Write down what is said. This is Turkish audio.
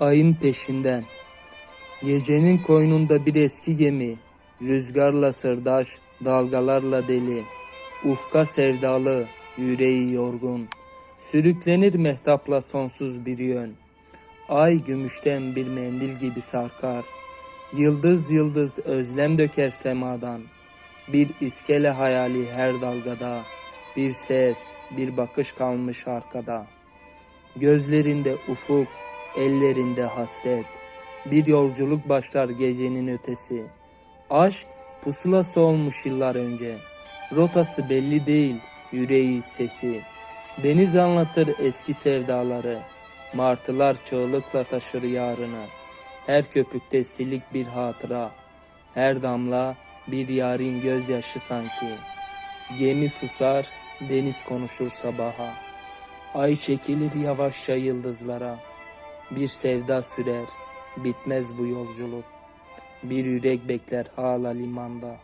Ayın peşinden. Gecenin koynunda bir eski gemi, rüzgarla sırdaş, dalgalarla deli, ufka sevdalı, yüreği yorgun, sürüklenir mehtapla sonsuz bir yön. Ay gümüşten bir mendil gibi sarkar, yıldız yıldız özlem döker semadan, bir iskele hayali her dalgada, bir ses, bir bakış kalmış arkada. Gözlerinde ufuk, ellerinde hasret. Bir yolculuk başlar gecenin ötesi. Aşk pusulası olmuş yıllar önce. Rotası belli değil, yüreği sesi. Deniz anlatır eski sevdaları. Martılar çığlıkla taşır yarını. Her köpükte silik bir hatıra. Her damla bir yarın gözyaşı sanki. Gemi susar, deniz konuşur sabaha. Ay çekilir yavaşça yıldızlara. Bir sevda sürer, bitmez bu yolculuk. Bir yürek bekler hala limanda.